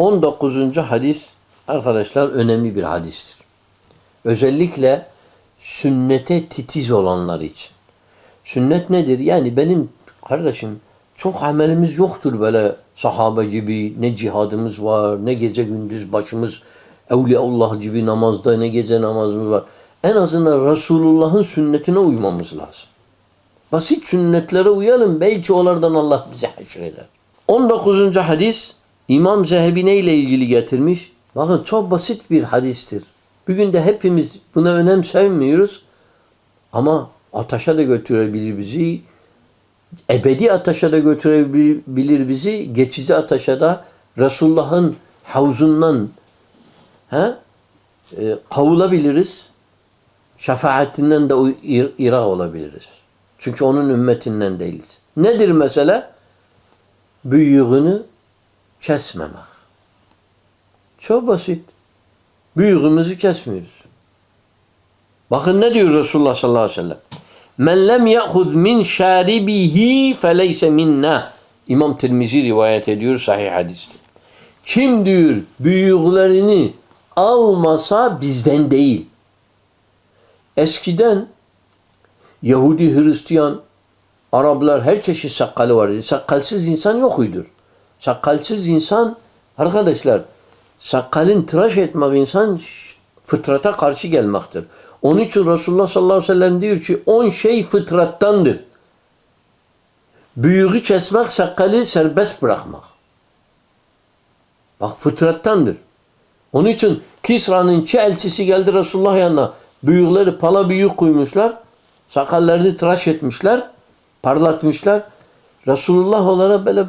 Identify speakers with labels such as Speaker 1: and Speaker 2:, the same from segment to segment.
Speaker 1: 19. hadis arkadaşlar önemli bir hadistir. Özellikle sünnete titiz olanlar için. Sünnet nedir? Yani benim kardeşim çok amelimiz yoktur böyle sahabe gibi. Ne cihadımız var, ne gece gündüz başımız Evliyaullah gibi namazda, ne gece namazımız var. En azından Resulullah'ın sünnetine uymamız lazım. Basit sünnetlere uyalım. Belki onlardan Allah bizi haşreder. 19. hadis İmam Zehebi ile ilgili getirmiş? Bakın çok basit bir hadistir. Bugün de hepimiz buna önemsemiyoruz. Ama ateşe de götürebilir bizi. Ebedi ateşe de götürebilir bizi. Geçici ateşe de Resulullah'ın havzundan he, e, kavulabiliriz. Şefaatinden de ir- irak olabiliriz. Çünkü onun ümmetinden değiliz. Nedir mesele? Büyüğünü kesmemek. Çok basit. Büyüğümüzü kesmiyoruz. Bakın ne diyor Resulullah sallallahu aleyhi ve sellem. Men lem ya'hud min şaribihi feleyse minna. İmam Tirmizi rivayet ediyor sahih hadiste. Kim diyor büyüklerini almasa bizden değil. Eskiden Yahudi, Hristiyan, Araplar her çeşit sakalı vardı. Sakalsız insan yokuydur. Sakalsız insan arkadaşlar sakalın tıraş etmek insan fıtrata karşı gelmektir. Onun için Resulullah sallallahu aleyhi ve sellem diyor ki on şey fıtrattandır. Büyüğü kesmek, sakalı serbest bırakmak. Bak fıtrattandır. Onun için Kisra'nın iki elçisi geldi Resulullah yanına. Büyükleri pala büyük koymuşlar. Sakallarını tıraş etmişler. Parlatmışlar. Resulullah onlara böyle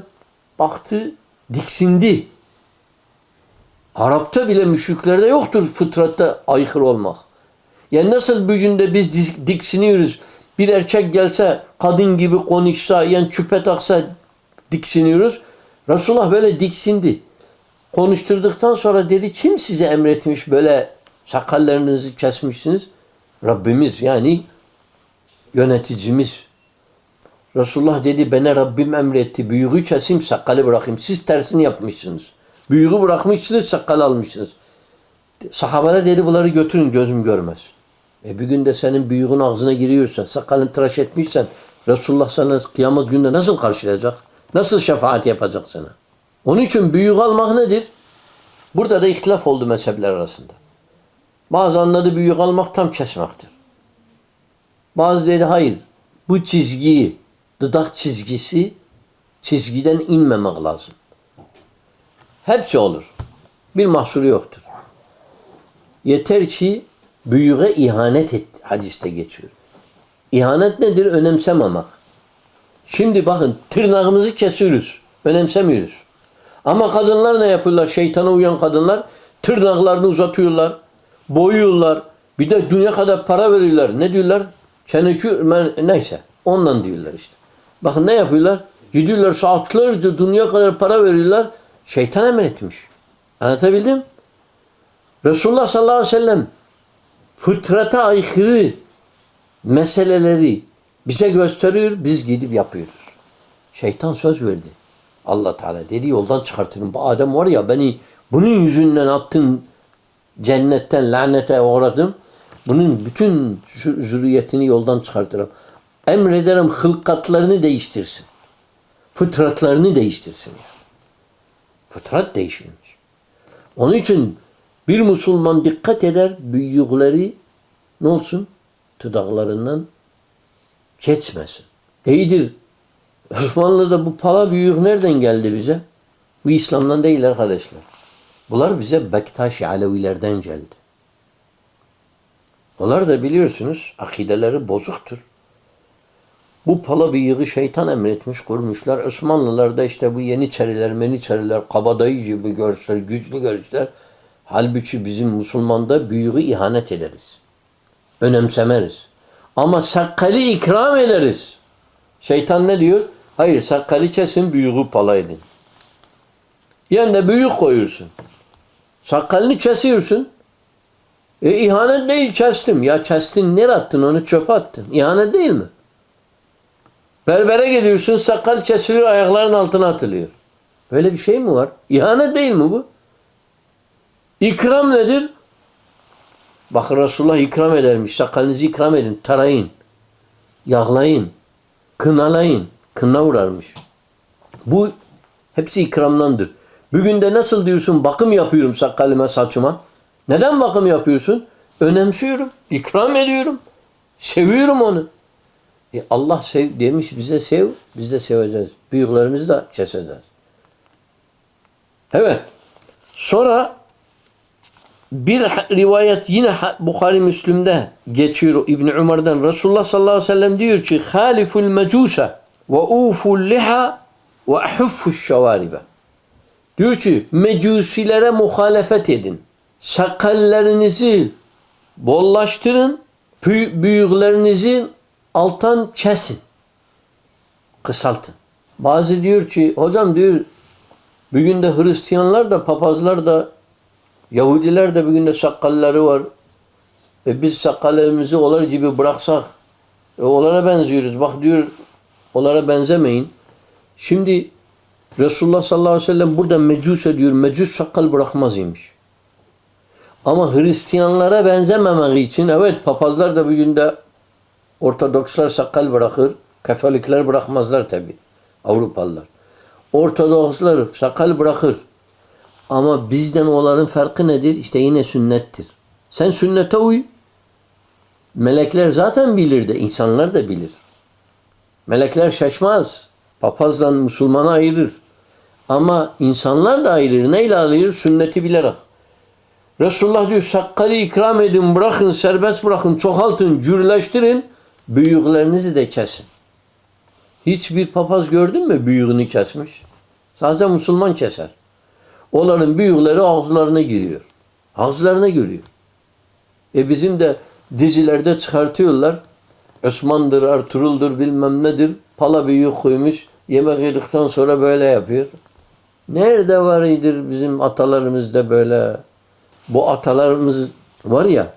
Speaker 1: baktı, diksindi. Arap'ta bile müşriklerde yoktur fıtratta aykırı olmak. Yani nasıl bugün de biz dik- diksiniyoruz. Bir erkek gelse kadın gibi konuşsa yani küpe taksa diksiniyoruz. Resulullah böyle diksindi. Konuşturduktan sonra dedi kim size emretmiş böyle sakallarınızı kesmişsiniz? Rabbimiz yani yöneticimiz. Resulullah dedi bana Rabbim emretti. Büyüğü keseyim sakalı bırakayım. Siz tersini yapmışsınız. Büyüğü bırakmışsınız sakalı almışsınız. Sahabeler dedi bunları götürün gözüm görmez. E bir gün de senin büyüğün ağzına giriyorsa, sakalını tıraş etmişsen Resulullah sana kıyamet gününde nasıl karşılayacak? Nasıl şefaat yapacak sana? Onun için büyük almak nedir? Burada da ihtilaf oldu mezhepler arasında. Bazı anladı büyük almak tam kesmektir. Bazı dedi hayır. Bu çizgiyi, dudak çizgisi çizgiden inmemek lazım. Hepsi olur. Bir mahsuru yoktur. Yeter ki büyüğe ihanet et hadiste geçiyor. İhanet nedir? Önemsememek. Şimdi bakın tırnağımızı kesiyoruz. Önemsemiyoruz. Ama kadınlar ne yapıyorlar? Şeytana uyan kadınlar tırnaklarını uzatıyorlar. Boyuyorlar. Bir de dünya kadar para veriyorlar. Ne diyorlar? Çenekü neyse. Ondan diyorlar işte. Bakın ne yapıyorlar? Gidiyorlar saatlerce dünya kadar para veriyorlar. Şeytan emretmiş. Anlatabildim? Resulullah sallallahu aleyhi ve sellem fıtrata aykırı meseleleri bize gösteriyor, biz gidip yapıyoruz. Şeytan söz verdi. Allah Teala dedi yoldan çıkartırım. Bu Adem var ya beni bunun yüzünden attın cennetten lanete uğradım. Bunun bütün zü- zürriyetini yoldan çıkartırım. Emrederim hılkatlarını değiştirsin. Fıtratlarını değiştirsin. Yani. Fıtrat değişilmiş. Onun için bir Müslüman dikkat eder büyükleri ne olsun? Tıdaklarından geçmesin. İyidir. Osmanlı'da bu pala büyük nereden geldi bize? Bu İslam'dan değil arkadaşlar. Bunlar bize Bektaşi Alevilerden geldi. Onlar da biliyorsunuz akideleri bozuktur. Bu pala bıyığı şeytan emretmiş kurmuşlar. Osmanlılar da işte bu yeniçeriler, meniçeriler, kabadayı gibi görüşler, güçlü görüşler. Halbuki bizim Müslümanda büyüğü ihanet ederiz. Önemsemeriz. Ama sakalı ikram ederiz. Şeytan ne diyor? Hayır sakalı kesin büyüğü pala edin. Yani de büyük koyuyorsun. Sakalını kesiyorsun. E ihanet değil kestim. Ya kestin nereye attın onu çöpe attın. İhanet değil mi? Berbere gidiyorsun sakal kesiliyor ayakların altına atılıyor. Böyle bir şey mi var? İhanet değil mi bu? İkram nedir? Bakın Resulullah ikram edermiş. Sakalınızı ikram edin. Tarayın. Yağlayın. Kınalayın. Kına uğrarmış. Bu hepsi ikramdandır. Bugün de nasıl diyorsun bakım yapıyorum sakalıma saçıma. Neden bakım yapıyorsun? Önemsiyorum. ikram ediyorum. Seviyorum onu. E Allah sev demiş bize sev. Biz de seveceğiz. Büyüklerimizi de keseceğiz. Evet. Sonra bir rivayet yine ha- Bukhari Müslim'de geçiyor İbn Umar'dan. Resulullah sallallahu aleyhi ve sellem diyor ki haliful mecusa ve uful liha ve ahuffuş şevaribe. Diyor ki mecusilere muhalefet edin. Sakallarınızı bollaştırın. büy- Büyüklerinizi alttan kesin. Kısaltın. Bazı diyor ki hocam diyor bugün de Hristiyanlar da papazlar da Yahudiler de bugün de sakalları var. E biz sakallarımızı onlar gibi bıraksak e onlara benziyoruz. Bak diyor onlara benzemeyin. Şimdi Resulullah sallallahu aleyhi ve sellem burada mecus diyor. Mecus sakal bırakmaz imiş. Ama Hristiyanlara benzememek için evet papazlar da bugün de Ortodokslar sakal bırakır. Katolikler bırakmazlar tabi. Avrupalılar. Ortodokslar sakal bırakır. Ama bizden onların farkı nedir? İşte yine sünnettir. Sen sünnete uy. Melekler zaten bilir de insanlar da bilir. Melekler şaşmaz. Papazdan Müslümanı ayırır. Ama insanlar da ayırır. Neyle ayırır? Sünneti bilerek. Resulullah diyor sakalı ikram edin, bırakın, serbest bırakın, çoğaltın, cürleştirin. Büyüklerinizi de kesin. Hiçbir papaz gördün mü büyüğünü kesmiş? Sadece Müslüman keser. Onların büyükleri ağızlarına giriyor. Ağızlarına giriyor. E bizim de dizilerde çıkartıyorlar. Osman'dır, Ertuğrul'dur bilmem nedir. Pala büyük koymuş. Yemek yedikten sonra böyle yapıyor. Nerede var idir bizim atalarımızda böyle? Bu atalarımız var ya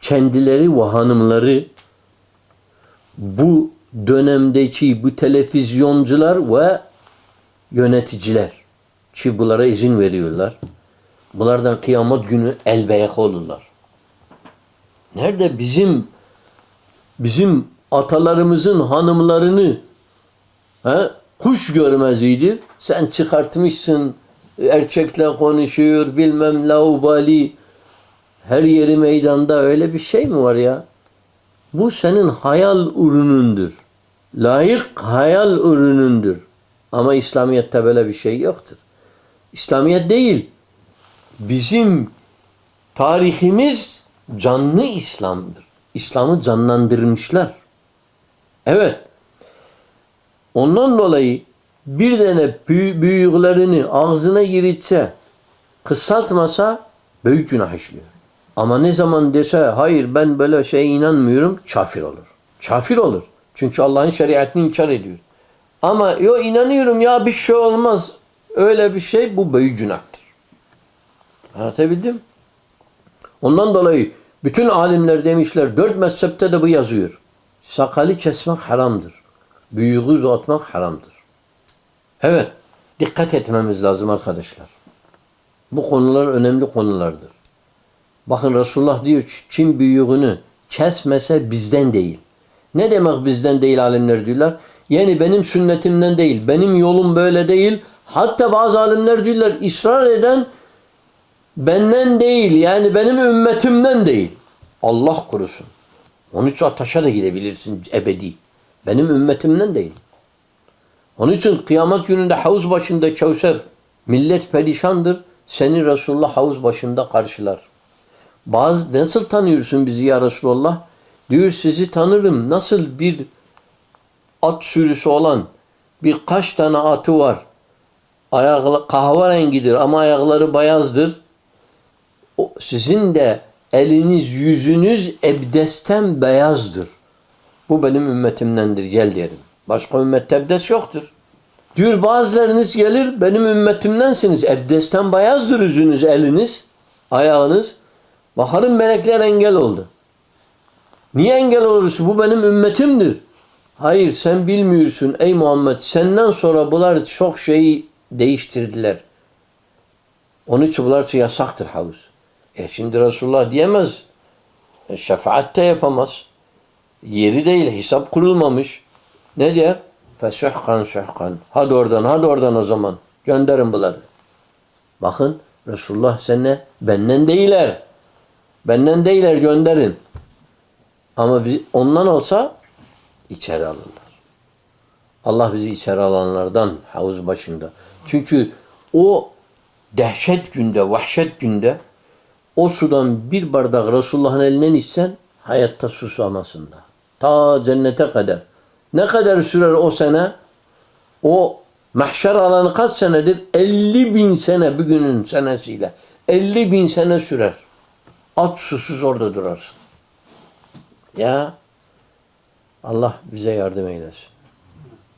Speaker 1: kendileri ve hanımları bu dönemdeki bu televizyoncular ve yöneticiler ki bunlara izin veriyorlar. Bunlardan kıyamet günü elbeyek olurlar. Nerede bizim bizim atalarımızın hanımlarını he, kuş görmezidir. Sen çıkartmışsın erkekle konuşuyor bilmem laubali her yeri meydanda öyle bir şey mi var ya? Bu senin hayal ürünündür. Layık hayal ürünündür. Ama İslamiyet'te böyle bir şey yoktur. İslamiyet değil. Bizim tarihimiz canlı İslam'dır. İslam'ı canlandırmışlar. Evet. Ondan dolayı bir tane büy- büyüklerini ağzına giritse, kısaltmasa büyük günah işliyor. Ama ne zaman dese hayır ben böyle şeye inanmıyorum kafir olur. Kafir olur. Çünkü Allah'ın şeriatını inkar ediyor. Ama yo inanıyorum ya bir şey olmaz. Öyle bir şey bu büyük günahtır. Anlatabildim? Ondan dolayı bütün alimler demişler dört mezhepte de bu yazıyor. Sakalı kesmek haramdır. Büyüğü uzatmak haramdır. Evet. Dikkat etmemiz lazım arkadaşlar. Bu konular önemli konulardır. Bakın Resulullah diyor ki, kim büyüğünü kesmese bizden değil. Ne demek bizden değil alimler diyorlar? Yani benim sünnetimden değil, benim yolum böyle değil. Hatta bazı alimler diyorlar ısrar eden benden değil yani benim ümmetimden değil. Allah korusun. Onun için ateşe de gidebilirsin ebedi. Benim ümmetimden değil. Onun için kıyamet gününde havuz başında Kevser millet perişandır. Seni Resulullah havuz başında karşılar. Bazı nasıl tanıyorsun bizi ya Resulullah? Diyor sizi tanırım. Nasıl bir at sürüsü olan birkaç tane atı var. Ayaklı kahverengidir ama ayakları beyazdır. O, sizin de eliniz yüzünüz ebdesten beyazdır. Bu benim ümmetimdendir gel derim. Başka ümmette ebdes yoktur. Diyor bazılarınız gelir benim ümmetimdensiniz. Ebdesten beyazdır yüzünüz, eliniz, ayağınız. Bakarım melekler engel oldu. Niye engel olursun? Bu benim ümmetimdir. Hayır sen bilmiyorsun ey Muhammed. Senden sonra bunlar çok şeyi değiştirdiler. Onun için bunlar yasaktır havuz. E şimdi Resulullah diyemez. E, şefaat de yapamaz. Yeri değil, hesap kurulmamış. Ne diyor? Fesuhkan suhkan. Hadi oradan, hadi oradan o zaman. Gönderin bunları. Bakın Resulullah sen Benden değiller. Benden değiller gönderin. Ama biz, ondan olsa içeri alırlar. Allah bizi içeri alanlardan havuz başında. Çünkü o dehşet günde, vahşet günde o sudan bir bardak Resulullah'ın elinden içsen hayatta susamasın da. Ta cennete kadar. Ne kadar sürer o sene? O mahşer alanı kaç senedir? 50 bin sene bugünün senesiyle. 50 bin sene sürer. Aç susuz orada durarsın. Ya Allah bize yardım eylesin.